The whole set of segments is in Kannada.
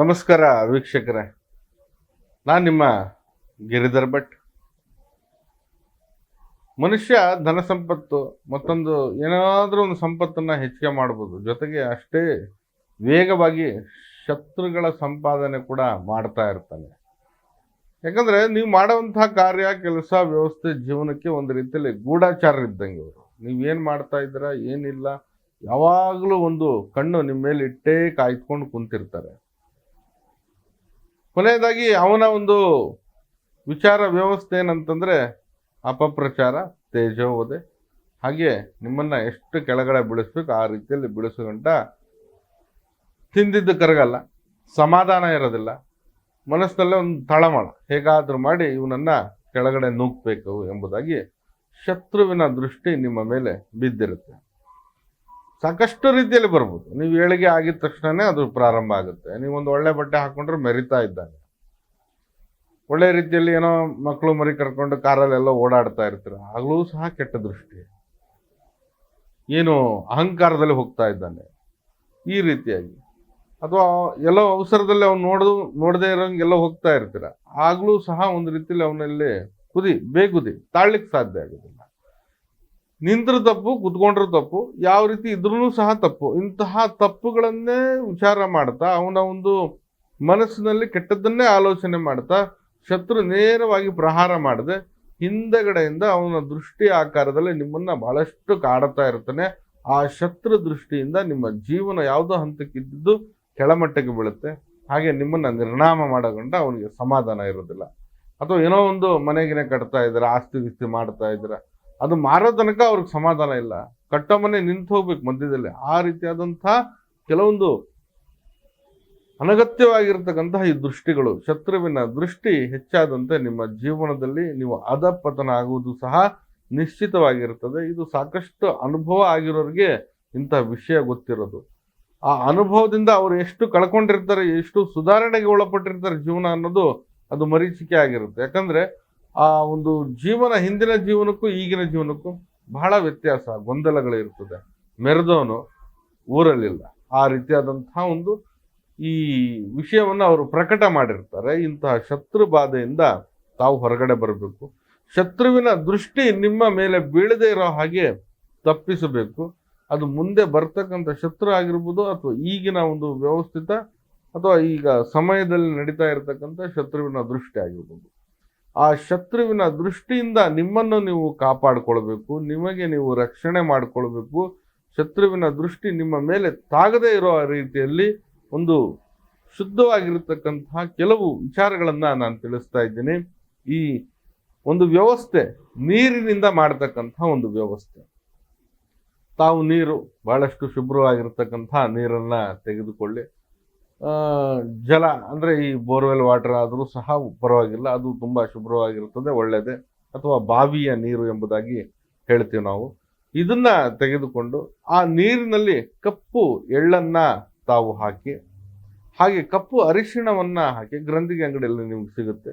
ನಮಸ್ಕಾರ ವೀಕ್ಷಕರೇ. ನಾನು ನಿಮ್ಮ ಗಿರಿಧರ್ ಭಟ್. ಮನುಷ್ಯ ಧನ ಸಂಪತ್ತು, ಮತ್ತೊಂದು ಏನಾದರೂ ಒಂದು ಸಂಪತ್ತನ್ನು ಹೆಚ್ಚಿಗೆ ಮಾಡ್ಬೋದು. ಜೊತೆಗೆ ಅಷ್ಟೇ ವೇಗವಾಗಿ ಶತ್ರುಗಳ ಸಂಪಾದನೆ ಕೂಡ ಮಾಡ್ತಾ ಇರ್ತಾನೆ. ಯಾಕಂದರೆ ನೀವು ಮಾಡುವಂತಹ ಕಾರ್ಯ, ಕೆಲಸ, ವ್ಯವಸ್ಥೆ ಜೀವನಕ್ಕೆ ಒಂದು ರೀತಿಯಲ್ಲಿ ಗೂಢಾಚಾರ ಇದ್ದಂಗೆ ಅವರು ನೀವೇನು ಮಾಡ್ತಾ ಇದ್ದೀರಾ, ಏನಿಲ್ಲ, ಯಾವಾಗಲೂ ಒಂದು ಕಣ್ಣು ನಿಮ್ಮ ಮೇಲೆ ಇಟ್ಟೇ ಕಾಯ್ಕೊಂಡು ಕುಂತಿರ್ತಾರೆ. ಕೊನೆಯದಾಗಿ ಅವನ ಒಂದು ವಿಚಾರ ವ್ಯವಸ್ಥೆ ಏನಂತಂದರೆ ಅಪಪ್ರಚಾರ, ತೇಜೋವಧೆ, ಹಾಗೆ ನಿಮ್ಮನ್ನು ಎಷ್ಟು ಕೆಳಗಡೆ ಬಿಡಿಸ್ಬೇಕು ಆ ರೀತಿಯಲ್ಲಿ ಬಿಡಿಸುವಂಥ ತಿಂದಿದ್ದು ಕರಗಲ್ಲ, ಸಮಾಧಾನ ಇರೋದಿಲ್ಲ ಮನಸ್ಸಲ್ಲೇ ಒಂದು ತಳಮಳ. ಹೇಗಾದರೂ ಮಾಡಿ ಇವನನ್ನು ಕೆಳಗಡೆ ನೂಕ್ಬೇಕು ಎಂಬುದಾಗಿ ಶತ್ರುವಿನ ದೃಷ್ಟಿ ನಿಮ್ಮ ಮೇಲೆ ಬಿದ್ದಿರುತ್ತೆ. ಸಾಕಷ್ಟು ರೀತಿಯಲ್ಲಿ ಬರ್ಬೋದು. ನೀವು ಏಳಿಗೆ ಆಗಿದ ತಕ್ಷಣನೇ ಅದು ಪ್ರಾರಂಭ ಆಗುತ್ತೆ. ನೀವು ಒಂದು ಒಳ್ಳೆ ಬಟ್ಟೆ ಹಾಕೊಂಡ್ರೆ ಮೆರಿತಾ ಇದ್ದಾನೆ. ಒಳ್ಳೆ ರೀತಿಯಲ್ಲಿ ಏನೋ ಮಕ್ಕಳು ಮರಿ ಕರ್ಕೊಂಡು ಕಾರಲ್ಲೆಲ್ಲ ಓಡಾಡ್ತಾ ಇರ್ತೀರ. ಆಗಲೂ ಸಹ ಕೆಟ್ಟ ದೃಷ್ಟಿ. ಏನು ಅಹಂಕಾರದಲ್ಲಿ ಹೋಗ್ತಾ ಇದ್ದಾನೆ. ಈ ರೀತಿಯಾಗಿ. ಅಥವಾ ಎಲ್ಲೋ ಅವಸರದಲ್ಲಿ ಅವ್ನು ನೋಡೋದು, ನೋಡದೇ ಇರೋಂಗೆಲ್ಲ ಹೋಗ್ತಾ ಇರ್ತೀರ. ಆಗಲೂ ಸಹ ಒಂದು ರೀತಿಯಲ್ಲಿ ಅವನಲ್ಲಿ ಕುದಿ, ಬೇಗುದಿ, ತಾಳ್ಲಿಕ್ಕೆ ಸಾಧ್ಯ ಆಗೋದಿಲ್ಲ. ನಿಂತ್ರ ತಪ್ಪು, ಕುತ್ಕೊಂಡ್ರ ತಪ್ಪು, ಯಾವ ರೀತಿ ಇದ್ರೂ ಸಹ ತಪ್ಪು. ಇಂತಹ ತಪ್ಪುಗಳನ್ನೇ ವಿಚಾರ ಮಾಡ್ತಾ, ಅವನ ಒಂದು ಮನಸ್ಸಿನಲ್ಲಿ ಕೆಟ್ಟದ್ದನ್ನೇ ಆಲೋಚನೆ ಮಾಡ್ತಾ, ಶತ್ರು ನೇರವಾಗಿ ಪ್ರಹಾರ ಮಾಡದೆ, ಹಿಂದೆಗಡೆಯಿಂದ ಅವನ ದೃಷ್ಟಿ ಆಕಾರದಲ್ಲಿ ನಿಮ್ಮನ್ನ ಬಹಳಷ್ಟು ಕಾಡುತ್ತಾ ಇರ್ತಾನೆ. ಆ ಶತ್ರು ದೃಷ್ಟಿಯಿಂದ ನಿಮ್ಮ ಜೀವನ ಯಾವುದೋ ಹಂತಕ್ಕಿದ್ದು ಕೆಳಮಟ್ಟಕ್ಕೆ ಬೀಳುತ್ತೆ. ಹಾಗೆ ನಿಮ್ಮನ್ನ ನಿರ್ಣಾಮ ಮಾಡಕೊಂಡ ಅವನಿಗೆ ಸಮಾಧಾನ ಇರೋದಿಲ್ಲ ಅಥವಾ ಏನೋ ಒಂದು ಮನೆಗಿನ ಕಟ್ತಾ ಇದ್ದೀರಾ, ಆಸ್ತಿ ಗಿಸ್ತಿ ಮಾಡ್ತಾ ಇದ್ದೀರಾ. ಅದು ಮಾರೋ ತನಕ ಅವ್ರಿಗೆ ಸಮಾಧಾನ ಇಲ್ಲ. ಕಟ್ಟೋ ಮನೆ ನಿಂತು ಹೋಗ್ಬೇಕು ಮಧ್ಯದಲ್ಲಿ. ಆ ರೀತಿಯಾದಂಥ ಕೆಲವೊಂದು ಅನಗತ್ಯವಾಗಿರ್ತಕ್ಕಂತಹ ಈ ದೃಷ್ಟಿಗಳು, ಶತ್ರುವಿನ ದೃಷ್ಟಿ ಹೆಚ್ಚಾದಂತೆ ನಿಮ್ಮ ಜೀವನದಲ್ಲಿ ನೀವು ಅಧಪತನ ಆಗುವುದು ಸಹ ನಿಶ್ಚಿತವಾಗಿರುತ್ತದೆ ಇದು ಸಾಕಷ್ಟು ಅನುಭವ ಆಗಿರೋರಿಗೆ ಇಂತಹ ವಿಷಯ ಗೊತ್ತಿರೋದು. ಆ ಅನುಭವದಿಂದ ಅವರು ಎಷ್ಟು ಕಳ್ಕೊಂಡಿರ್ತಾರೆ, ಎಷ್ಟು ಸುಧಾರಣೆಗೆ ಒಳಪಟ್ಟಿರ್ತಾರೆ ಜೀವನ ಅನ್ನೋದು ಅದು ಮರೀಚಿಕೆ ಆಗಿರುತ್ತೆ. ಯಾಕಂದ್ರೆ ಆ ಒಂದು ಜೀವನ, ಹಿಂದಿನ ಜೀವನಕ್ಕೂ ಈಗಿನ ಜೀವನಕ್ಕೂ ಬಹಳ ವ್ಯತ್ಯಾಸ, ಗೊಂದಲಗಳಿರ್ತದೆ. ಮೆರೆದವನು ಊರಲ್ಲಿಲ್ಲ. ಆ ರೀತಿಯಾದಂತಹ ಒಂದು ಈ ವಿಷಯವನ್ನು ಅವರು ಪ್ರಕಟ ಮಾಡಿರ್ತಾರೆ. ಇಂತಹ ಶತ್ರು ಬಾಧೆಯಿಂದ ತಾವು ಹೊರಗಡೆ ಬರಬೇಕು. ಶತ್ರುವಿನ ದೃಷ್ಟಿ ನಿಮ್ಮ ಮೇಲೆ ಬೀಳದೇ ಇರೋ ಹಾಗೆ ತಪ್ಪಿಸಬೇಕು. ಅದು ಮುಂದೆ ಬರ್ತಕ್ಕಂಥ ಶತ್ರು ಆಗಿರ್ಬೋದು ಅಥವಾ ಈಗಿನ ಒಂದು ವ್ಯವಸ್ಥಿತ ಅಥವಾ ಈಗ ಸಮಯದಲ್ಲಿ ನಡೀತಾ ಇರತಕ್ಕಂಥ ಶತ್ರುವಿನ ದೃಷ್ಟಿ ಆಗಿರ್ಬೋದು. ಆ ಶತ್ರುವಿನ ದೃಷ್ಟಿಯಿಂದ ನಿಮ್ಮನ್ನು ನೀವು ಕಾಪಾಡಿಕೊಳ್ಬೇಕು, ನಿಮಗೆ ನೀವು ರಕ್ಷಣೆ ಮಾಡಿಕೊಳ್ಬೇಕು. ಶತ್ರುವಿನ ದೃಷ್ಟಿ ನಿಮ್ಮ ಮೇಲೆ ತಾಗದೇ ಇರೋ ರೀತಿಯಲ್ಲಿ ಒಂದು ಶುದ್ಧವಾಗಿರತಕ್ಕಂತಹ ಕೆಲವು ವಿಚಾರಗಳನ್ನು ನಾನು ತಿಳಿಸ್ತಾ ಇದ್ದೀನಿ. ಈ ಒಂದು ವ್ಯವಸ್ಥೆ ನೀರಿನಿಂದ ಮಾಡತಕ್ಕಂತಹ ಒಂದು ವ್ಯವಸ್ಥೆ. ತಾವು ನೀರು, ಬಹಳಷ್ಟು ಶುಭ್ರವಾಗಿರ್ತಕ್ಕಂತಹ ನೀರನ್ನು ತೆಗೆದುಕೊಳ್ಳಿ. ಜಲ, ಅಂದರೆ ಈ ಬೋರ್ವೆಲ್ ವಾಟರ್ ಆದರೂ ಸಹ ಪರವಾಗಿಲ್ಲ. ಅದು ತುಂಬ ಶುಭ್ರವಾಗಿರುತ್ತದೆ ಒಳ್ಳೆಯದೇ ಅಥವಾ ಬಾವಿಯ ನೀರು ಎಂಬುದಾಗಿ ಹೇಳ್ತೀವಿ ನಾವು. ಇದನ್ನ ತೆಗೆದುಕೊಂಡು ಆ ನೀರಿನಲ್ಲಿ ಕಪ್ಪು ಎಳ್ಳನ್ನ ತಾವು ಹಾಕಿ, ಹಾಗೆ ಕಪ್ಪು ಅರಿಶಿಣವನ್ನು ಹಾಕಿ, ಗ್ರಂಥಿಗೆ ಅಂಗಡಿಯಲ್ಲಿ ನಿಮ್ಗೆ ಸಿಗುತ್ತೆ.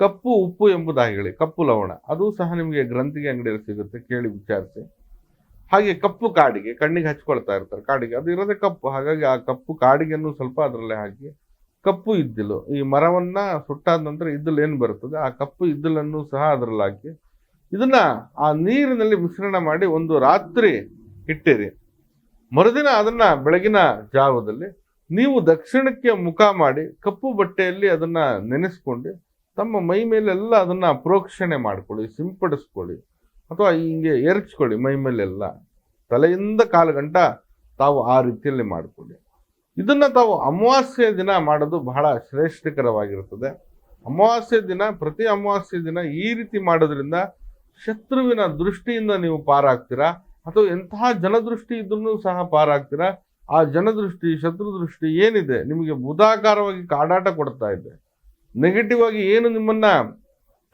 ಕಪ್ಪು ಉಪ್ಪು ಎಂಬುದಾಗಿ ಹೇಳಿ, ಕಪ್ಪು ಲವಣ. ಅದು ಸಹ ನಿಮಗೆ ಗ್ರಂಥಿಗೆ ಅಂಗಡಿಯಲ್ಲಿ ಸಿಗುತ್ತೆ, ಕೇಳಿ ವಿಚಾರಿಸಿ. ಹಾಗೆ ಕಪ್ಪು ಕಾಡಿಗೆ, ಕಣ್ಣಿಗೆ ಹಚ್ಕೊಳ್ತಾ ಇರ್ತಾರೆ ಕಾಡಿಗೆ. ಅದು ಇರೋದೇ ಕಪ್ಪು. ಹಾಗಾಗಿ ಆ ಕಪ್ಪು ಕಾಡಿಗೆಯನ್ನು ಸ್ವಲ್ಪ ಅದರಲ್ಲೇ ಹಾಕಿ, ಕಪ್ಪು ಇದ್ದಿಲು, ಈ ಮರವನ್ನ ಸುಟ್ಟಾದ ನಂತರ ಇದ್ದಿಲು ಏನು ಬರುತ್ತದೆ ಆ ಕಪ್ಪು ಇದ್ದಲನ್ನು ಸಹ ಅದರಲ್ಲಿ ಹಾಕಿ, ಇದನ್ನ ಆ ನೀರಿನಲ್ಲಿ ಮಿಶ್ರಣ ಮಾಡಿ ಒಂದು ರಾತ್ರಿ ಇಟ್ಟಿರಿ. ಮರುದಿನ ಅದನ್ನ ಬೆಳಗಿನ ಜಾವದಲ್ಲಿ ನೀವು ದಕ್ಷಿಣಕ್ಕೆ ಮುಖ ಮಾಡಿ, ಕಪ್ಪು ಬಟ್ಟೆಯಲ್ಲಿ ಅದನ್ನ ನೆನೆಸ್ಕೊಂಡು, ತಮ್ಮ ಮೈ ಮೇಲೆಲ್ಲ ಅದನ್ನ ಪ್ರೋಕ್ಷಣೆ ಮಾಡ್ಕೊಳ್ಳಿ, ಸಿಂಪಡಿಸ್ಕೊಳ್ಳಿ. ಅಥವಾ ಹಿಂಗೆ ಎರಚ್ಕೊಳ್ಳಿ ಮೈ ಮೇಲೆಲ್ಲ. ತಲೆಯಿಂದ ಕಾಲು ಗಂಟ ತಾವು ಆ ರೀತಿಯಲ್ಲಿ ಮಾಡಿಕೊಳ್ಳಿ. ಇದನ್ನ ತಾವು ಅಮಾವಾಸ್ಯೆ ದಿನ ಮಾಡೋದು ಬಹಳ ಶ್ರೇಷ್ಠಕರವಾಗಿರುತ್ತದೆ. ಅಮಾವಾಸ್ಯೆ ದಿನ, ಪ್ರತಿ ಅಮಾವಾಸ್ಯೆ ದಿನ ಈ ರೀತಿ ಮಾಡೋದ್ರಿಂದ ಶತ್ರುವಿನ ದೃಷ್ಟಿಯಿಂದ ನೀವು ಪಾರಾಗ್ತೀರಾ? ಅಥವಾ ಎಂತಹ ಜನದೃಷ್ಟಿ ಇದ್ರೂ ಸಹ ಪಾರಾಗ್ತೀರಾ? ಆ ಜನದೃಷ್ಟಿ ಶತ್ರು ದೃಷ್ಟಿ ಏನಿದೆ? ನಿಮಗೆ ಬುಧಾಕಾರವಾಗಿ ಕಾಡಾಟ ಕೊಡ್ತಾ ಇದೆ. ನೆಗೆಟಿವ್ ಆಗಿ ಏನು ನಿಮ್ಮನ್ನ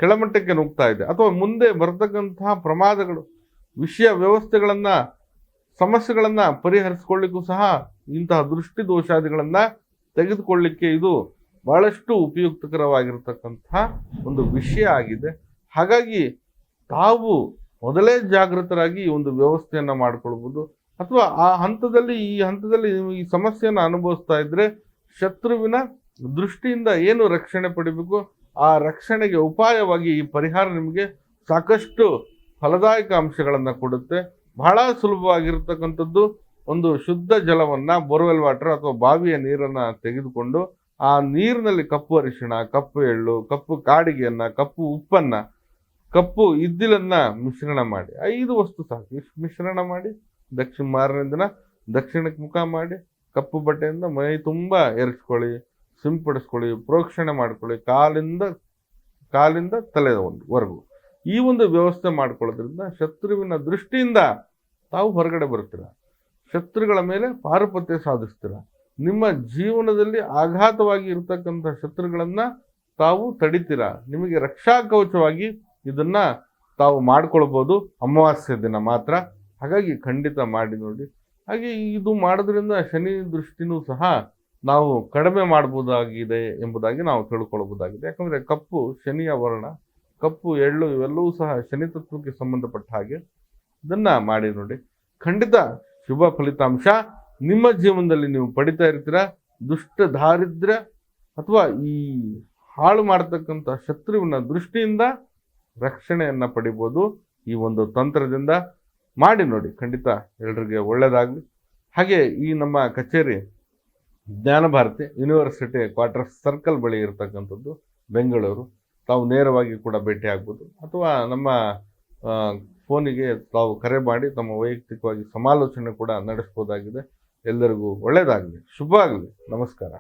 ಕೆಳಮಟ್ಟಕ್ಕೆ ನುಗ್ತಾ ಇದೆ. ಅಥವಾ ಮುಂದೆ ಬರತಕ್ಕಂತಹ ಪ್ರಮಾದಗಳು, ವಿಷಯ ವ್ಯವಸ್ಥೆಗಳನ್ನು, ಸಮಸ್ಯೆಗಳನ್ನು ಪರಿಹರಿಸ್ಕೊಳ್ಳಿಕ್ಕೂ ಸಹ ಇಂತಹ ದೃಷ್ಟಿ ದೋಷಾದಿಗಳನ್ನು ತೆಗೆದುಕೊಳ್ಳಿಕ್ಕೆ ಇದು ಬಹಳಷ್ಟು ಉಪಯುಕ್ತಕರವಾಗಿರತಕ್ಕಂತಹ ಒಂದು ವಿಷಯ ಆಗಿದೆ. ಹಾಗಾಗಿ ತಾವು ಮೊದಲೇ ಜಾಗೃತರಾಗಿ ಒಂದು ವ್ಯವಸ್ಥೆಯನ್ನ ಮಾಡಿಕೊಳ್ಬೋದು ಅಥವಾ ಆ ಹಂತದಲ್ಲಿ, ಈ ಹಂತದಲ್ಲಿ ಈ ಸಮಸ್ಯೆಯನ್ನು ಅನುಭವಿಸ್ತಾ ಇದ್ದರೆ ಶತ್ರುವಿನ ದೃಷ್ಟಿಯಿಂದ ಏನು ರಕ್ಷಣೆ ಪಡಿಬೇಕು ಆ ರಕ್ಷಣೆಗೆ ಉಪಾಯವಾಗಿ ಈ ಪರಿಹಾರ ನಿಮಗೆ ಸಾಕಷ್ಟು ಫಲದಾಯಕ ಅಂಶಗಳನ್ನು ಕೊಡುತ್ತೆ. ಬಹಳ ಸುಲಭವಾಗಿರ್ತಕ್ಕಂಥದ್ದು ಒಂದು ಶುದ್ಧ ಜಲವನ್ನು ಬೋರ್ವೆಲ್ ವಾಟರ್ ಅಥವಾ ಬಾವಿಯ ನೀರನ್ನು ತೆಗೆದುಕೊಂಡು ಆ ನೀರಿನಲ್ಲಿ ಕಪ್ಪು ಅರಿಶಿಣ, ಕಪ್ಪು ಎಳ್ಳು, ಕಪ್ಪು ಕಾಡಿಗೆಯನ್ನು, ಕಪ್ಪು ಉಪ್ಪನ್ನು, ಕಪ್ಪು ಇದ್ದಿಲನ್ನು ಮಿಶ್ರಣ ಮಾಡಿ. ಐದು ವಸ್ತು ಸಾಕು. ಇಷ್ಟು ಮಿಶ್ರಣ ಮಾಡಿ, ದಕ್ಷಿಣ ಮಾರನೇ ದಿನ ದಕ್ಷಿಣಕ್ಕೆ ಮುಖ ಮಾಡಿ, ಕಪ್ಪು ಬಟ್ಟೆಯಿಂದ ಮೈ ತುಂಬ ಎರಚ್ಕೊಳ್ಳಿ. ಸಿಂಪಡಿಸ್ಕೊಳ್ಳಿ, ಪ್ರೋಕ್ಷಣೆ ಮಾಡ್ಕೊಳ್ಳಿ, ಕಾಲಿಂದ ಕಾಲಿಂದ ತಲೆವರೆಗೂ ಈ ಒಂದು ವ್ಯವಸ್ಥೆ ಮಾಡ್ಕೊಳ್ಳೋದ್ರಿಂದ ಶತ್ರುವಿನ ದೃಷ್ಟಿಯಿಂದ ತಾವು ಹೊರಗಡೆ ಬರ್ತೀರ ಶತ್ರುಗಳ ಮೇಲೆ ಪಾರುಪತ್ಯ ಸಾಧಿಸ್ತೀರ. ನಿಮ್ಮ ಜೀವನದಲ್ಲಿ ಆಘಾತವಾಗಿ ಇರತಕ್ಕಂಥ ಶತ್ರುಗಳನ್ನ ತಾವು ತಡಿತೀರ. ನಿಮಗೆ ರಕ್ಷಾ ಕವಚವಾಗಿ ಇದನ್ನ ತಾವು ಮಾಡ್ಕೊಳ್ಬೋದು. ಅಮಾವಾಸ್ಯ ದಿನ ಮಾತ್ರ. ಹಾಗಾಗಿ ಖಂಡಿತ ಮಾಡಿ ನೋಡಿ. ಹಾಗೆ ಇದು ಮಾಡೋದ್ರಿಂದ ಶನಿ ದೃಷ್ಟಿನೂ ಸಹ ನಾವು ಕಡಿಮೆ ಮಾಡಬಹುದಾಗಿದೆ ಎಂಬುದಾಗಿ ನಾವು ತಿಳ್ಕೊಳ್ಬಹುದಾಗಿದೆ. ಯಾಕಂದ್ರೆ ಕಪ್ಪು, ಶನಿಯ ವರ್ಣ, ಕಪ್ಪು, ಎಳ್ಳು ಇವೆಲ್ಲವೂ ಸಹ ಶನಿ ತತ್ವಕ್ಕೆ ಸಂಬಂಧಪಟ್ಟ ಹಾಗೆ ಇದನ್ನ ಮಾಡಿ ನೋಡಿ. ಖಂಡಿತ ಶುಭ ಫಲಿತಾಂಶ ನಿಮ್ಮ ಜೀವನದಲ್ಲಿ ನೀವು ಪಡಿತಾ ಇರ್ತೀರ? ದುಷ್ಟ ದಾರಿದ್ರ್ಯ ಅಥವಾ ಈ ಹಾಳು ಮಾಡತಕ್ಕಂಥ ಶತ್ರುವಿನ ದೃಷ್ಟಿಯಿಂದ ರಕ್ಷಣೆಯನ್ನು ಪಡಿಬೋದು ಈ ಒಂದು ತಂತ್ರದಿಂದ. ಮಾಡಿ ನೋಡಿ, ಖಂಡಿತ ಎಲ್ರಿಗೆ ಒಳ್ಳೆಯದಾಗಲಿ ಹಾಗೆ ಈ ನಮ್ಮ ಕಚೇರಿ ಜ್ಞಾನ ಭಾರತಿ ಯೂನಿವರ್ಸಿಟಿ ಕ್ವಾರ್ಟರ್ ಸರ್ಕಲ್ ಬಳಿ ಇರತಕ್ಕಂಥದ್ದು ಬೆಂಗಳೂರು. ತಾವು ನೇರವಾಗಿ ಕೂಡ ಭೇಟಿ ಆಗ್ಬೋದು. ಅಥವಾ ನಮ್ಮ ಫೋನಿಗೆ ತಾವು ಕರೆ ಮಾಡಿ ತಮ್ಮ ವೈಯಕ್ತಿಕವಾಗಿ ಸಮಾಲೋಚನೆ ಕೂಡ ನಡೆಸ್ಬೋದಾಗಿದೆ. ಎಲ್ಲರಿಗೂ ಒಳ್ಳೆಯದಾಗಲಿ ಶುಭ ಆಗಲಿ. ನಮಸ್ಕಾರ.